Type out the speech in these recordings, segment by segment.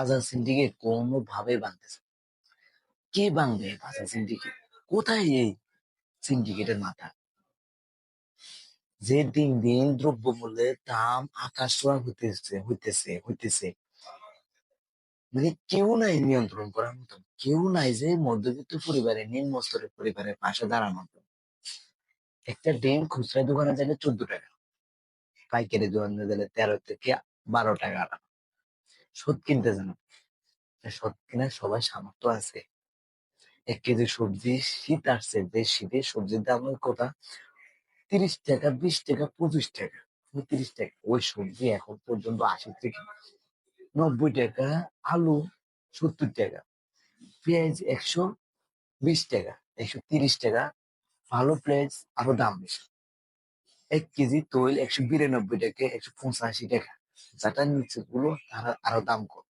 বাজার সিন্ডিকেট কোনোভাবে ভাঙতেছে। কে ভাঙবে বাজার সিন্ডিকেট কোথায় এই সিন্ডিকেটের মাথা? যে দিন দিন দ্রব্যমূল্যের দাম আকাশ হইতেছে হইতেছে হইতেছে। মানে কেউ নাই নিয়ন্ত্রণ করার মতো। কেউ নাই যে মধ্যবিত্ত পরিবারে নিম্ন স্তরের পরিবারের পাশে দাঁড়ানোর মতো। একটা ডিম খুচরা দোকানে গেলে চোদ্দ টাকা, পাইকারি দোকানে গেলে তেরো থেকে বারো টাকা। সুদ কিনতে জানো সুদ কেনার সবাই সামর্থ্য আছে। এক কেজি সবজি শীত আসছে, যে শীতে সবজির দাম কোথা তিরিশ টাকা, বিশ টাকা, পঁচিশ টাকা। পঁয়ত্রিশ টাকা, ওই সবজি এখন পর্যন্ত আশি থেকে নব্বই টাকা, আলু সত্তর টাকা, পেঁয়াজ একশো বিশ টাকা, একশো তিরিশ টাকা, ভালো পেঁয়াজ আরও দাম বেশি। এক কেজি তৈল একশো বিরানব্বই টাকা, একশো পঁচাশি টাকা। যেটা নিচে গুলো তারা আরও দাম কম।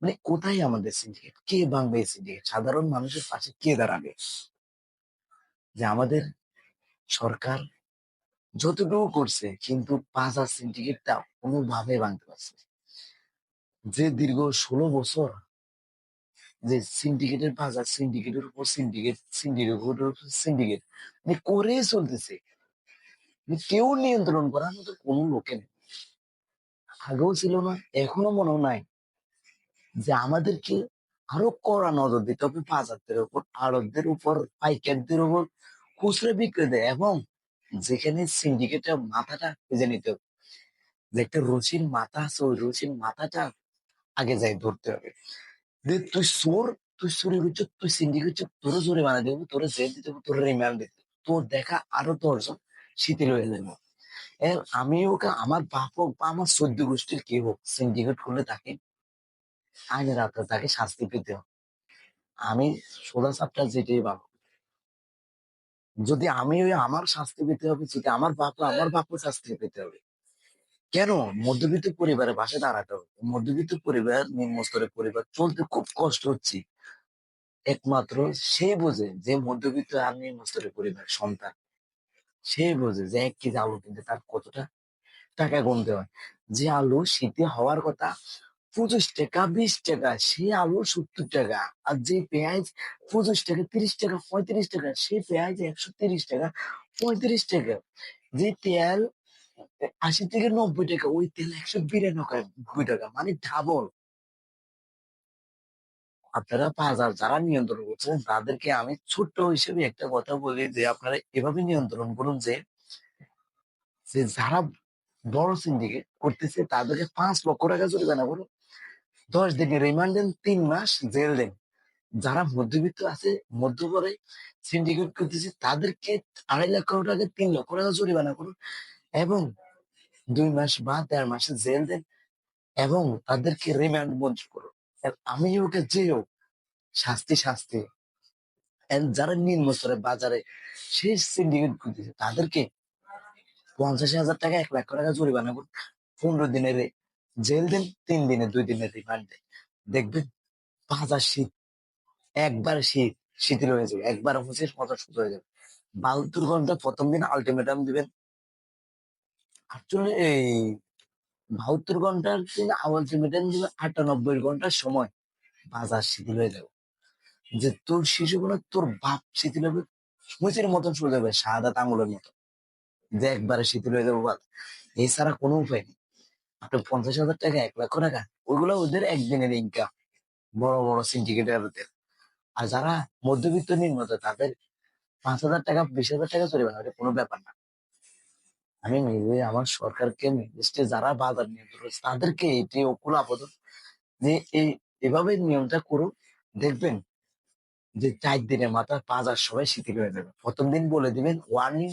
মানে কোথায় আমাদের সিন্ডিকেট কে এই সিন্ডিকেট সাধারণ মানুষের পাশে কে দাঁড়াবে? যে আমাদের সরকার যতটুকু করছে, কিন্তু বাজার সিন্ডিকেটটা কোনোভাবে ভাঙতে পারছে যে দীর্ঘ ষোলো বছর যে সিন্ডিকেটের বাজার সিন্ডিকেটের উপর সিন্ডিকেট সিন্ডিকেটের উপর সিন্ডিকেট মানে করে চলতেছে। কেউ নিয়ন্ত্রণ করার মতো কোনো লোকে নেই। আগেও ছিল না, এখনও মনে নাই যে আমাদেরকে আরও কড়া নজর দিতে হবে বাজারদের উপর আড়তদের উপর, পাইকারদের উপর, খুচরা বিক্রেতা এবং যেখানে সিন্ডিকেটের মাথাটা খুঁজে নিতে হবে। যে একটা রুচির মাথা আছে, ওই রুচির মাথাটা আগে যাই ধরতে হবে। যে তুই সোর তুই চুরি করছ, তুই সিন্ডিকেট করছ, তোরও জোরে বানা দেবো তোর জেল দিতে হবে তোর রিমান্ড দিতে তোর দেখা আরও দশজন শিথিল হয়ে যাবে। আমি ওকে, আমার বাপ হোক বা আমার সদ্য গোষ্ঠীর কে হোক সিন্ডিকেট করলে তাকে আইনের আওতায় তাকে শাস্তি পেতে হবে। আমি সোজা সাপটা যেটাই ভালো যদি আমি ওই আমার শাস্তি পেতে হবে, যদি আমার বাপ আমার বাপও শাস্তি পেতে হবে। কেন? মধ্যবিত্ত পরিবারের পাশে দাঁড়াতে হবে। মধ্যবিত্ত পরিবার নিম্ন স্তরের পরিবার চলতে খুব কষ্ট হচ্ছে। একমাত্র সে বোঝে যে মধ্যবিত্ত আর নিম্ন স্তরের পরিবার সন্তান সে বোঝে যে এক কেজি আলু কিনতে তার কতটা টাকা গুনতে হয়। যে আলু শীতে হওয়ার কথা পঁচিশ টাকা, বিশ টাকা, সে আলু সত্তর টাকা আর যে পেঁয়াজ পঁচিশ টাকা, তিরিশ টাকা, পঁয়ত্রিশ টাকা, সে পেঁয়াজ একশো তিরিশ টাকা, পঁয়ত্রিশ টাকা। যে তেল আশি থেকে নব্বই টাকা, ওই তেল একশো বিরানব্বই টাকা মানে ডাবল আপনারা বাজার যারা নিয়ন্ত্রণ করছেন, তাদেরকে আমি ছোট্ট হিসেবে একটা কথা বলি যে, আপনারা এভাবে নিয়ন্ত্রণ করুন যে যারা বড় সিন্ডিকেট করতেছে, তাদেরকে পাঁচ লক্ষ টাকা জরিমানা করুন। দশ দিনের রিমান্ড দেন, তিন মাস জেল দেন। যারা মধ্যবিত্ত আছে, মধ্যপরে সিন্ডিকেট করতেছে, তাদেরকে আড়াই লক্ষ টাকা, তিন লক্ষ টাকা জরিমানা করুন এবং দুই মাস বা দেড় মাসে জেল দেন এবং তাদেরকে রিমান্ড মঞ্জুর করুন। আমি ওকে যে হোক শাস্তি। শাস্তি যারা নিম্ন স্তরে বাজারে সেই সিন্ডিকেট করতেছে তাদেরকে পঞ্চাশ হাজার টাকা এক লাখ টাকা জরিমানা করুন। পনেরো দিনের জেল দেন, তিন দিনে, দুই দিনের রিমান্ড দেন দেখবেন বাজার শীত। একবার শীত শিথিল হয়ে যাবে। একবার হচ্ছে শুধু হয়ে যাবে। বাহাত্তর ঘণ্টা প্রথম দিন আলটিমেটাম দিবেন। আটচল্লিশ এই বাহাত্তর ঘণ্টার দিন আলটিমেটাম দিবেন আটানব্বই ঘণ্টার সময় বাজার শিথিল হয়ে যাবে। যে তোর শিশুগুলো তোর বাপ শিথিল হবে হুঁচির মতন শুরু যাবে, সাদা আঙুলের মতো। যে একবারে শিথিল হয়ে যাবে বাদ। এছাড়া কোনো উপায় নেই। আপনি পঞ্চাশ হাজার টাকা, এক লক্ষ টাকা, ওইগুলো ওদের একদিনের ইনকাম বড় বড় সিন্ডিকেটারদের আর যারা মধ্যবিত্ত নিম্নত তাদের পাঁচ হাজার টাকা, বিশ হাজার টাকা চলে এটা কোনো ব্যাপার না। আমি আমার সরকারকে নির্দিষ্ট যারা বাজার নিয়ন্ত্রণ করেছে, তাদেরকে এটি অকুল আপাতত যে এই এভাবে নিয়মটা করুন দেখবেন যে চার দিনের মাথায় আর সবাই শিথিল হয়ে যাবে। প্রথম দিন বলে দিবেন ওয়ার্নিং